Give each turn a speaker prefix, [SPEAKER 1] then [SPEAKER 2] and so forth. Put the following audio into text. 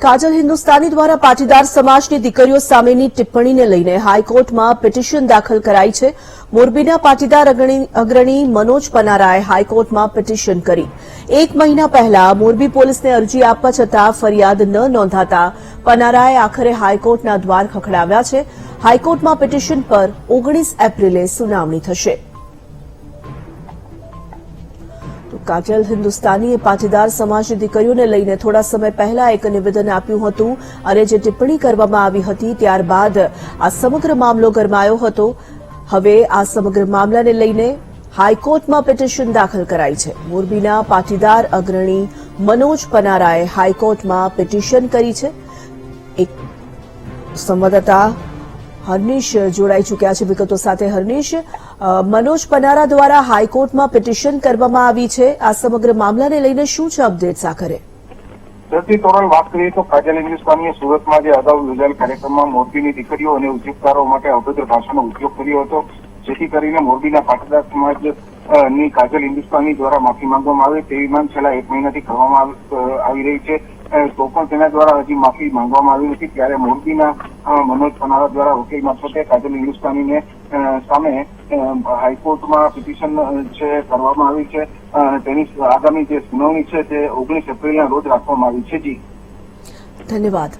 [SPEAKER 1] કાજલ હિન્દુસ્તાની દ્વારા પાટીદાર સમાજની દીકરીઓ સામેની ટિપ્પણીને લઈને હાઈકોર્ટમાં પિટિશન દાખલ કરાઈ છે. મોરબીના પાટીદાર અગ્રણી મનોજ પનારાએ હાઈકોર્ટમાં પિટિશન કરી. એક મહિના પહેલા મોરબી પોલીસને અરજી આપવા છતાં ફરિયાદ ન નોંધાતા પનારાએ આખરે હાઈકોર્ટના દ્વાર ખખડાવ્યા છે. હાઈકોર્ટમાં પિટિશન પર ઓગણીસ એપ્રિલે સુનાવણી થશે. તો કાજલ હિન્દુસ્તાનીએ પાટીદાર સમાજની દીકરીઓને લઈને થોડા સમય પહેલા એક નિવેદન આપ્યું હતું. અને જે ટિપ્પણી કરવામાં આવી હતી ત્યારબાદ આ સમગ્ર મામલો ગરમાયો હતો. હવે આ સમગ્ર મામલાને લઈને હાઈકોર્ટમાં પિટિશન દાખલ કરાઈ છે. મોરબીના પાટીદાર અગ્રણી મનોજ પનારાએ હાઈકોર્ટમાં પિટિશન કરી છે. એક સંવાદદાતા હર્નિશ જોડાઈ ચૂક્યા છે વિગતો સાથે હર્નિશ મનોજ પનારા દ્વારા હાઈકોર્ટમાં પિટિશન કરવામાં આવી છે. આ સમગ્ર મામલાને લઈને શું છે અપડેટ સાખરે
[SPEAKER 2] ધરતી તોરણ વાત કરીએ તો કાજલ હિન્દુસ્તાનીએ સુરતમાં જે અગાઉ યોજાયેલ કાર્યક્રમમાં મોરબીની દીકરીઓ અને ઉદ્યોગકારો માટે અભદ્ર ભાષાનો ઉપયોગ કર્યો હતો, જેથી કરીને મોરબીના પાટીદાર સમાજની કાજલ હિન્દુસ્તાની દ્વારા માફી માંગવામાં આવે તેવી માંગ છેલ્લા એક મહિનાથી કરવામાં આવી- રહી છે. તો પણ તેના દ્વારા હજી માફી માંગવામાં આવી નથી. ત્યારે મોરબીના મનોજ પનારા દ્વારા વકીલ મારફતે કાજલ હિન્દુસ્તાનીને સામે હાઈકોર્ટમાં પિટિશન છે કરવામાં આવી છે તેની આગામી જે સુનાવણી છે તે ઓગણીસ એપ્રિલના રોજ રાખવામાં આવી છે. જી.
[SPEAKER 1] ધન્યવાદ.